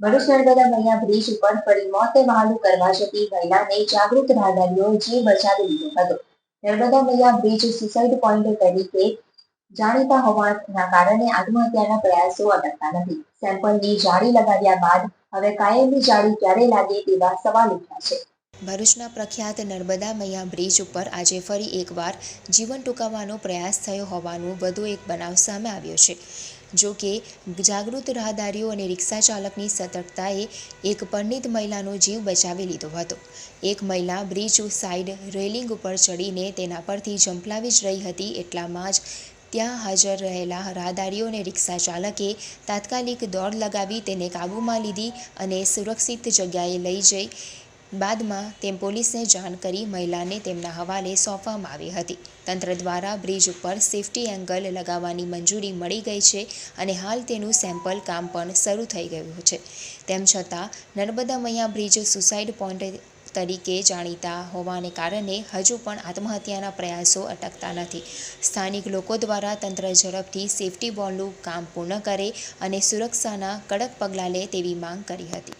ભરૂચ નર્મદા મૈયા bridge ઉપર પડી મોતે વહાલું કરવા જતી મહિલાને જાગૃત રાહદારીઓ જીવ બચાવી લીધો હતો. નર્મદા મૈયા બ્રિજ સુસાઇડ પોઈન્ટ તરીકે જાણીતા હોવાના કારણે આત્મહત્યાના પ્રયાસો અટકતા નથી. સેમ્પલની જાળી લગાવ્યા બાદ હવે કાયમની જાળી ક્યારે લાગે તેવા સવાલ ઉઠ્યા છે. ભરૂચના પ્રખ્યાત નર્મદા મૈયા બ્રિજ ઉપર આજે ફરી એકવાર જીવન ટૂંકાવવાનો પ્રયાસ થયો હોવાનું વધુ એક બનાવ સામે આવ્યો છે. જો કે, જાગૃત રાહદારીઓ અને રિક્ષા ચાલકની સતર્કતાએ એક પંડિત મહિલાનો જીવ બચાવી લીધો હતો. એક મહિલા બ્રિજ સાઇડ રેલિંગ ઉપર ચડીને તેના પરથી ઝંપલાવી જ રહી હતી એટલામાં જ ત્યાં હાજર રહેલા રાહદારીઓ અને રિક્ષા ચાલકે તાત્કાલિક દોડ લગાવી તેને કાબૂમાં લીધી અને સુરક્ષિત જગ્યાએ લઈ જઈ બાદમાં તેમ પોલીસને જાણ કરી મહિલાને તેમના હવાલે સોંપવામાં આવી હતી. તંત્ર દ્વારા બ્રિજ ઉપર સેફટી એંગલ લગાવવાની મંજૂરી મળી ગઈ છે અને હાલ તેનું સેમ્પલ કામ પણ શરૂ થઈ ગયું છે. તેમ છતાં, નર્મદા મૈયા બ્રિજ સુસાઇડ પોઈન્ટ તરીકે જાણીતા હોવાને કારણે હજુ પણ આત્મહત્યાના પ્રયાસો અટકતા નથી. સ્થાનિક લોકો દ્વારા તંત્ર ઝડપથી સેફટી બોલનું કામ પૂર્ણ કરે અને સુરક્ષાના કડક પગલાં લે તેવી માંગ કરી હતી.